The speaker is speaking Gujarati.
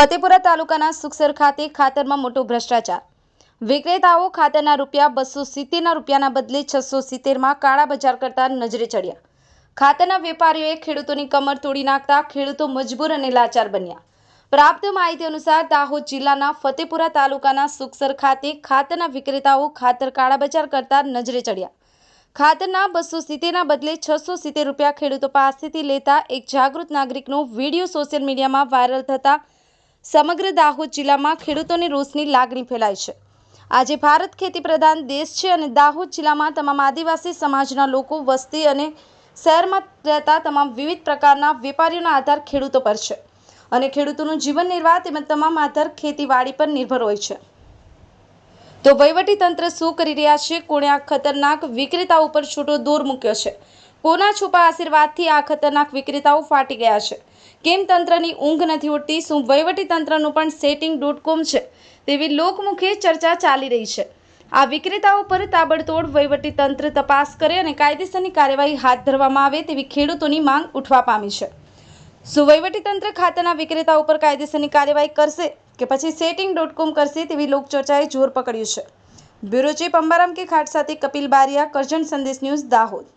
ફતેપુરા તાલુકાના સુખસર ખાતે ખાતરમાં મોટો ભ્રષ્ટાચાર. વિક્રેતાઓ ખાતરના રૂપિયા બસો સિત્તેરના રૂપિયાના બદલે છસો સિત્તેરમાં કાળા બજાર કરતા નજરે ચડ્યા. ખાતરના વેપારીઓએ ખેડૂતોની કમર તોડી નાખતા ખેડૂતો મજબૂર અને લાચાર બન્યા. પ્રાપ્ત માહિતી અનુસાર દાહોદ જિલ્લાના ફતેપુરા તાલુકાના સુખસર ખાતે ખાતરના વિક્રેતાઓ ખાતર કાળા બજાર કરતા નજરે ચડ્યા. ખાતરના બસો સિત્તેરના બદલે છસો સિત્તેર રૂપિયા ખેડૂતો પાસેથી લેતા એક જાગૃત નાગરિકનો વીડિયો સોશિયલ મીડિયામાં વાયરલ થતા સમગ્ર દાહોદ જિલ્લામાં ખેડૂતોની રોષની લાગણી ફેલાય છે. આજે ભારત ખેતી પ્રધાન દેશ છે અને દાહોદ જિલ્લામાં તમામ આદિવાસી સમાજના લોકો વસ્તી અને શહેરમાં રહેતા તમામ વિવિધ પ્રકારના વેપારીઓના આધાર ખેડૂતો પર છે. અને ખેડૂતોનું જીવન નિર્વાહ તેમજ તમામ આધાર ખેતીવાડી પર નિર્ભર હોય છે. તો વહીવટી તંત્ર શું કરી રહ્યા છે? કોણે આ ખતરનાક વિક્રેતાઓ પર છૂટો દોર મૂક્યો છે? કોના છુપા આશીર્વાદથી આ ખતરનાક વિક્રેતાઓ ફાટી ગયા છે. કેમ તંત્રની ઊંઘ નથી ઉઠતી શું તંત્રનું પણ સેટિંગ ડોટ કોમ છે? તેવી લોકમુખે ચર્ચા ચાલી રહી છે. આ વિક્રેતાઓ પર તાબડતોડ તંત્ર તપાસ કરે અને કાયદેસરની કાર્યવાહી હાથ ધરવામાં આવે તેવી ખેડૂતોની માંગ ઉઠવા પામી છે. શું વહીવટીતંત્ર ખાતાના વિક્રેતા ઉપર કાયદેસરની કાર્યવાહી કરશે કે પછી સેટિંગ ડોટ કોમ કરશે તેવી લોકચર્ચાએ જોર પકડ્યું છે? બ્યુરો ચીફ અંબારામ કે ખાટ સાથે કપિલ બારિયા, કરજણ સંદેશ ન્યૂઝ દાહોદ.